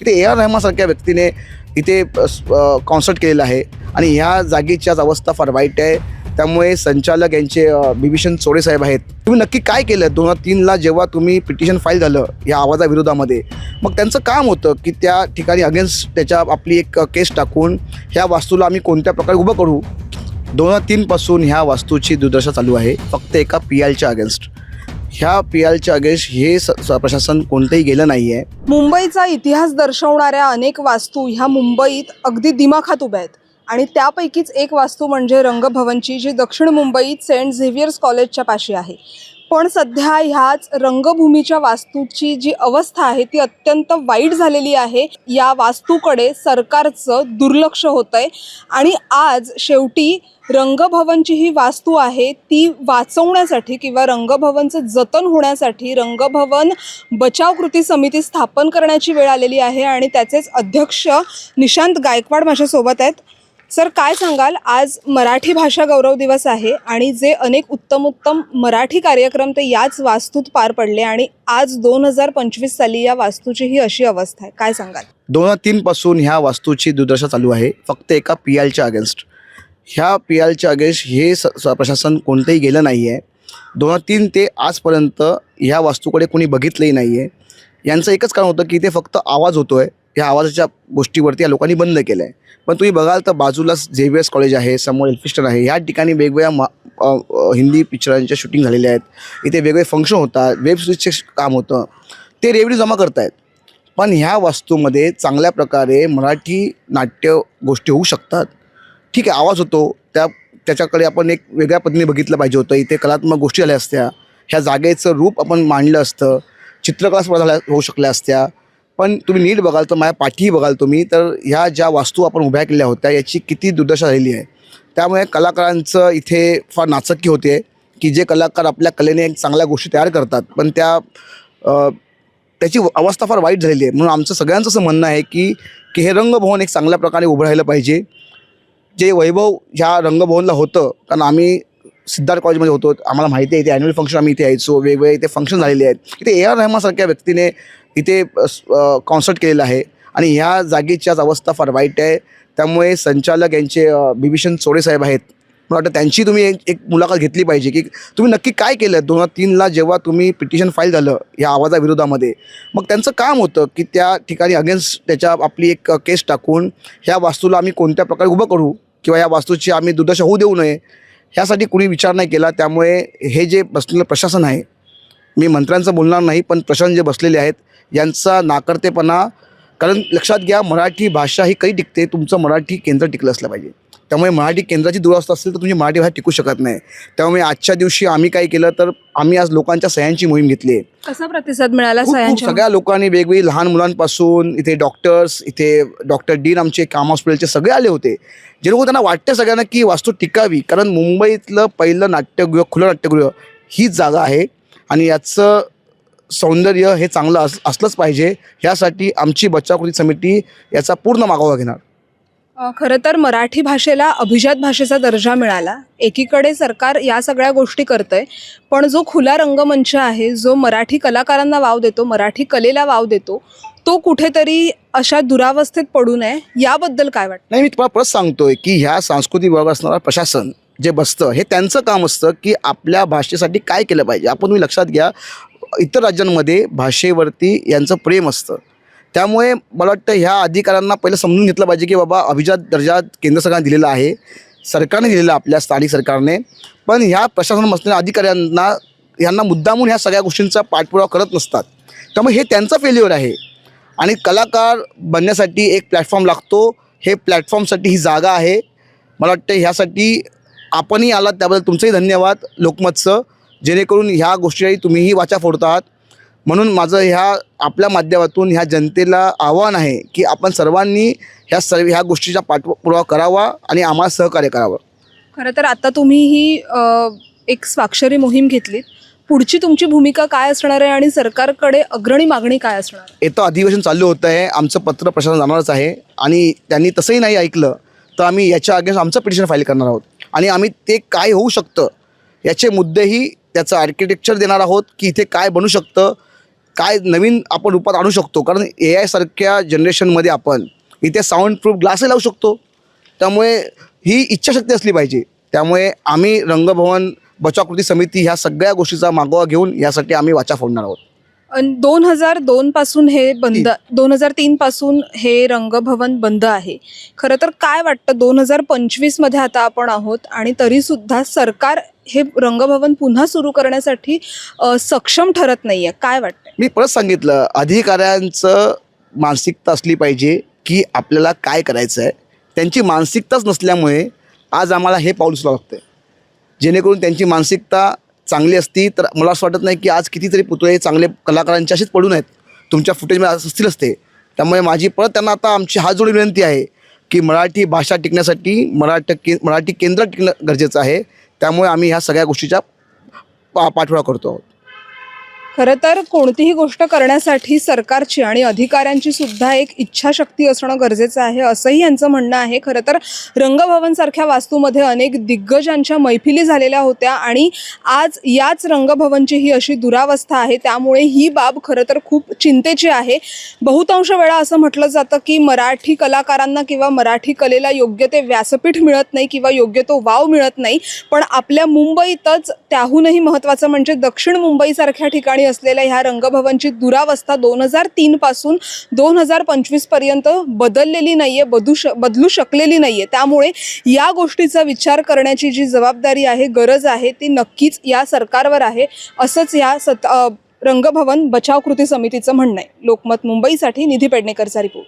इथे A R रहमासारख्या व्यक्तीने इथे कॉन्सर्ट केलेला आहे. आणि ह्या जागेची आज अवस्था फार वाईट आहे. त्यामुळे संचालक यांचे बिभीषण चोडे साहेब आहेत. तुम्ही नक्की काय केलं? दोन हजार तीनला जेव्हा तुम्ही पिटिशन फाईल झालं या आवाजाविरोधामध्ये मग त्यांचं काम होतं की त्या ठिकाणी अगेन्स्ट त्याच्या आपली एक केस टाकून ह्या वास्तूला आम्ही कोणत्या प्रकारे उभं करू? दोन हजार तीनपासून ह्या वास्तूची दुर्दशा चालू आहे. फक्त एका पी एलच्या अगेन्स्ट ह्या पी एलच्या अगेन्स्ट हे स- प्रशासन कोणतंही गेलं नाही आहे मुंबईचा इतिहास दर्शवणाऱ्या अनेक वास्तू ह्या मुंबईत अगदी दिमाखात उभ्या आहेत. आणि त्यापैकीच एक वास्तू म्हणजे रंगभवनची जी दक्षिण मुंबईत सेंट झेवियर्स कॉलेजच्या पाशी आहे. पण सध्या ह्याच रंगभूमीच्या वास्तूची जी अवस्था आहे ती अत्यंत वाईट झालेली आहे. या वास्तूकडे सरकारचं दुर्लक्ष होतं आहे आणि आज शेवटी रंगभवनची ही वास्तू आहे ती वाचवण्यासाठी किंवा रंगभवनचं जतन होण्यासाठी रंगभवन बचाव कृती समिती स्थापन करण्याची वेळ आलेली आहे. आणि त्याचेच अध्यक्ष निशांत गायकवाड माझ्यासोबत आहेत. सर काय सांगाल? आज मराठी भाषा गौरव दिवस आहे आणि जे अनेक उत्तम उत्तम मराठी कार्यक्रम ते याच वास्तूत पार पडले आणि आज दोन हजार पंचवीस साली या वास्तूची ही अशी अवस्था आहे. काय सांगाल? दोन हजार तीनपासून ह्या वास्तूची दुर्दशा चालू आहे. फक्त एका पी एलच्या अगेन्स्ट ह्या पी एलच्या अगेन्स्ट हे स स- प्रशासन कोणतंही गेलं नाही आहे दोन हजार तीन ते आजपर्यंत ह्या वास्तूकडे कोणी बघितलंही नाही आहे यांचं एकच कारण होतं की ते फक्त आवाज होतो आहे ह्या आवाजाच्या गोष्टीवरती या लोकांनी बंद केलं आहे पण तुम्ही बघाल तर बाजूलाच झेवियर्स कॉलेज आहे समोर एल्फिस्टन आहे. ह्या ठिकाणी वेगवेगळ्या मा हिंदी पिक्चरांच्या शूटिंग झालेल्या आहेत. इथे वेगवेगळे फंक्शन होतात वेब सिरीजचे काम होतं. ते रेव्हन्यू जमा करतायत. पण ह्या वास्तूमध्ये चांगल्या प्रकारे मराठी नाट्य गोष्टी होऊ शकतात. ठीक आहे आवाज होतो. त्या त्याच्याकडे आपण एक वेगळ्या पद्धतीने बघितलं पाहिजे होतं. इथे कलात्मक गोष्टी झाल्या असत्या. ह्या जागेचं रूप आपण मांडलं असतं. चित्रकला स्पर्धा झाल्या होऊ शकल्या असत्या. पण तुम्ही नीट बघाल तर माझ्या पाठीही बघाल तुम्ही तर ह्या ज्या वास्तू आपण उभ्या केल्या होत्या याची किती दुर्दशा झालेली आहे. त्यामुळे कलाकारांचं इथे फार नाचक्की होते की जे कलाकार आपल्या कलेने एक चांगल्या गोष्टी तयार करतात पण त्या त्याची अवस्था फार वाईट झालेली आहे. म्हणून आमचं सगळ्यांचं असं म्हणणं आहे की की हे रंगभवन एक चांगल्या प्रकारे उभं राहिलं पाहिजे. जे वैभव ह्या रंगभवनला होतं कारण आम्ही सिद्धार्थ कॉलेजमध्ये होतो आम्हाला माहिती आहे इथे ॲन्युअल फंक्शन आम्ही इथे यायचो वेगवेगळे इथे फंक्शन झालेले आहेत. इथे ए आर रहमानसारख्या व्यक्तीने इथे कॉन्सर्ट केलेला आहे. आणि ह्या जागेची आज अवस्था फार वाईट आहे. त्यामुळे संचालक यांचे बिभीषण चोडे साहेब आहेत. मला वाटतं त्यांची तुम्ही एक एक मुलाखत घेतली पाहिजे की तुम्ही नक्की काय केलं? दोन हजार तीनला जेव्हा तुम्ही पिटिशन फाईल झालं या आवाजाविरोधामध्ये मग त्यांचं काम होतं की त्या ठिकाणी अगेन्स्ट त्याच्या आपली एक केस टाकून ह्या वास्तूला आम्ही कोणत्या प्रकारे उभं करू किंवा या वास्तूची आम्ही दुर्दशा होऊ देऊ नये ह्यासाठी कुणी विचार नाही केला. त्यामुळे हे जे बसलेलं प्रशासन आहे मी मंत्र्यांचं बोलणार नाही पण प्रशासन जे बसलेले आहेत यांचा नाकर्तेपणा. कारण लक्षात घ्या मराठी भाषा ही कधी टिकते? तुमचं मराठी केंद्र टिकलं असलं पाहिजे. त्यामुळे मराठी केंद्राची दुरावस्था असेल तर तुमची मराठी भाषा टिकू शकत नाही. त्यामुळे आजच्या दिवशी आम्ही काय केलं तर आम्ही आज लोकांच्या सह्यांची मोहीम घेतली आहे. कसा प्रतिसाद मिळाला सगळ्या लोकांनी वेगवेगळी लहान मुलांपासून इथे डॉक्टर्स इथे डॉक्टर डीन आमचे काम हॉस्पिटलचे सगळे आले होते. जे लोक त्यांना वाटतं सगळ्यांना की वास्तू टिकावी. कारण मुंबईतलं पहिलं नाट्यगृह खुलं नाट्यगृह हीच जागा आहे. आणि याचं सौंदर्य हे चांगलं अस असलंच पाहिजे. ह्यासाठी आमची बचाव कृती समिती याचा पूर्ण मागोवा घेणार. खरं तर मराठी भाषेला अभिजात भाषेचा दर्जा मिळाला. एकीकडे सरकार या सगळ्या गोष्टी करतंय पण जो खुला रंगमंच आहे जो मराठी कलाकारांना वाव देतो मराठी कलेला वाव देतो तो कुठेतरी अशा दुरावस्थेत पडू नये याबद्दल काय वाटतं? नाही मी तुम्हाला परत सांगतोय की ह्या सांस्कृतिक विभाग असणारा प्रशासन जे बसतं हे त्यांचं काम असतं की आपल्या भाषेसाठी काय केलं पाहिजे. आपण तुम्ही लक्षात घ्या इतर राज्यांमध्ये भाषेवरती यांचं प्रेम असतं. त्यामुळे मला वाटतं ह्या अधिकाऱ्यांना पहिलं समजून घेतलं पाहिजे की बाबा अभिजात दर्जा केंद्र सरकारने दिलेला आहे. सरकारने दिलेला आपल्या स्थानिक सरकारने. पण ह्या प्रशासन बसलेल्या अधिकाऱ्यांना यांना मुद्दामून ह्या सगळ्या गोष्टींचा पाठपुरावा करत नसतात. त्यामुळे हे त्यांचं फेल्युअर आहे. आणि कलाकार बनण्यासाठी एक प्लॅटफॉर्म लागतो. हे प्लॅटफॉर्मसाठी ही जागा आहे. मला वाटतं ह्यासाठी आपणही आलात. त्याबद्दल तुमचंही धन्यवाद. लोकमतचं. जेणेकरून ह्या गोष्टी तुम्हीही वाचा फोडत आहात म्हणून माझं ह्या आपल्या माध्यमातून ह्या जनतेला आव्हान आहे की आपण सर्वांनी ह्या सर्व ह्या गोष्टीचा पाठपुरावा करावा आणि आम्हाला सहकार्य करावं. खरं तर आता तुम्ही ही एक स्वाक्षरी मोहीम घेतलीत. पुढची तुमची भूमिका काय असणार आहे आणि सरकारकडे अग्रणी मागणी काय असणार येतं अधिवेशन चालू होतं आहे. आमचं पत्र प्रशासन जाणारच आहे. आणि त्यांनी तसंही नाही ऐकलं तर आम्ही याच्या अगेन्स्ट आमचं पिटिशन फाईल करणार आहोत. आणि आम्ही ते काय होऊ शकतं याचे मुद्देही त्याचं आर्किटेक्चर देणार आहोत की इथे काय बनू शकतं काय नवीन आपण रूपात आणू शकतो. कारण ए आयसारख्या जनरेशनमध्ये आपण इथे साऊंड प्रूफ ग्लासही लावू शकतो. त्यामुळे ही इच्छाशक्ती असली पाहिजे. त्यामुळे आम्ही रंगभवन बचाकृती समिती ह्या सगळ्या गोष्टीचा मागोवा घेऊन यासाठी आम्ही वाचा फोडणार आहोत. दोन हजार दोन पासून हे बंद दोन हजार तीन पासून हे रंगभवन बंद आहे. खरं तर काय वाटतं दोन हजार पंचवीसमध्ये आता आपण आहोत आणि तरी सुद्धा सरकार हे रंगभवन पुन्हा सुरू करण्यासाठी अ, सक्षम ठरत नाहीये. काय वाटतं मी परत सांगितलं अधिकाऱ्यांचं मानसिकता असली पाहिजे की आपल्याला काय करायचं आहे त्यांची मानसिकताच नसल्यामुळे आज आम्हाला हे पाऊल उचलावं लागतं जेणेकरून त्यांची मानसिकता चांगली असती तर मला असं वाटत नाही की आज कितीतरी पुतळे चांगले कलाकारांचे असेच पडून आहेत. तुमच्या फुटेजमध्ये असतील असते. त्यामुळे माझी परत त्यांना आता आमची हात जोडी विनंती आहे की मराठी भाषा टिकण्यासाठी मराठी के मराठी केंद्र टिकणं गरजेचं आहे. त्यामुळे आम्ही ह्या सगळ्या गोष्टीचा पा पाठपुरा करतो आहोत. खरं तर कोणतीही गोष्ट करण्यासाठी सरकारची आणि अधिकाऱ्यांची सुद्धा एक इच्छाशक्ती असणं गरजेचं आहे असंही यांचं म्हणणं आहे. खरं तर रंगभवनसारख्या वास्तूमध्ये अनेक दिग्गजांच्या मैफिली झालेल्या होत्या आणि आज याच रंगभवनची ही अशी दुरावस्था आहे. त्यामुळे ही बाब खरं तर खूप चिंतेची आहे. बहुतांश वेळा असं म्हटलं जातं की मराठी कलाकारांना किंवा मराठी कलेला योग्य ते व्यासपीठ मिळत नाही किंवा योग्य तो वाव मिळत नाही. पण आपल्या मुंबईतच त्याहूनही महत्त्वाचं म्हणजे दक्षिण मुंबईसारख्या ठिकाणी असलेल्या ह्या रंगभवनची दुरावस्था दोन हजार तीन पासून दोन हजार पंचवीसपर्यंत बदललेली नाहीये बदू श बदलू शकलेली नाहीये. त्यामुळे या गोष्टीचा विचार करण्याची जी जबाबदारी आहे गरज आहे ती नक्कीच या सरकारवर आहे. असंच या सत रंगभवन बचाव कृती समितीचं म्हणणं आहे. लोकमत मुंबईसाठी निधी पेडणेकरचा रिपोर्ट.